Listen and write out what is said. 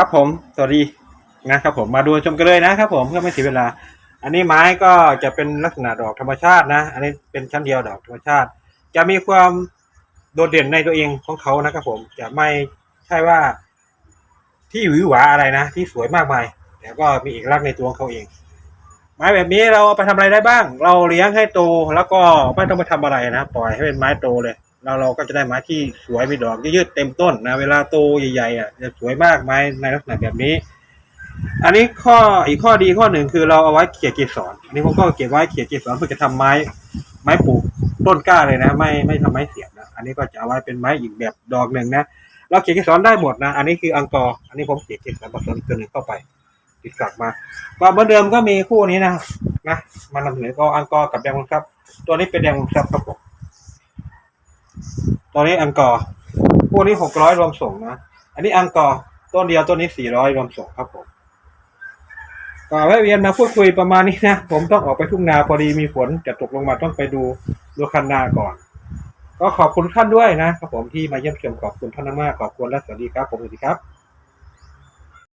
ครับผมสวัสดีนะครับผมมาดูชมกันเลยนะครับผมเพื่อไม่เสียเวลา อันนี้ไม้ก็จะเป็นลักษณะดอกธรรมชาตินะ อันนี้เป็นชั้นเดียวดอกธรรมชาติ จะมีความโดดเด่นในตัวเองของเขานะครับผมจะไม่ใช่ว่าที่หวือหวาอะไรนะ ที่สวยมากมายแต่ก็มีเอกลักษณ์ในตัวของเขาเอง ไม้แบบนี้เราเอาไปทำอะไรได้บ้าง เราเลี้ยงให้โตแล้วก็ไม่ต้องไปทำอะไรนะปล่อยให้เป็นไม้โตเลย เราเราก็จะได้ไม้ที่สวยมีดอกยืดเต็มต้นนะเวลาโตใหญ่ๆอะจะสวยมากไม้ในลักษณะแบบนี้ อันนี้ข้ออีกข้อดีข้อหนึ่งคือเราเอาไว้เขี่ยเกสรอันนี้ผมก็เก็บไว้เขี่ยเกสรเพื่อจะทำไม้ไม้ปลูกต้นกล้าเลยนะ ไม่ไม่ทำไม้เสียบนะอันนี้ก็จะเอาไว้เป็นไม้อีกแบบดอกหนึ่งนะเราเขี่ยเกสรได้หมดนะ อันนี้คืออังกอร์ อันนี้ผมเขี่ยเกสรผสมอีกตัวหนึ่งเข้าไป ติดกลับมาก็เหมือนเดิมก็มีคู่นี้นะนะมานำเสนอก็อังกอร์กับแดงครับ ตัวนี้เป็นแดงครับครับผม ตอนนี้อังกอร์พวกนี้หกร้อยรวมส่งนะ อันนี้อังกอร์ต้นเดียวต้นนี้สี่ร้อยรวมส่งครับผมก็แวะเวียนมาพูดคุยประมาณนี้นะ ผมต้องออกไปทุ่งนาพอดีมีฝนจะตกลงมาต้องไปดูดูคันนาก่อน ก็ขอบคุณท่านด้วยนะครับผมที่มาเยี่ยมชมขอบคุณท่านมากขอบคุณและสวัสดีครับ ผมสวัสดีครับ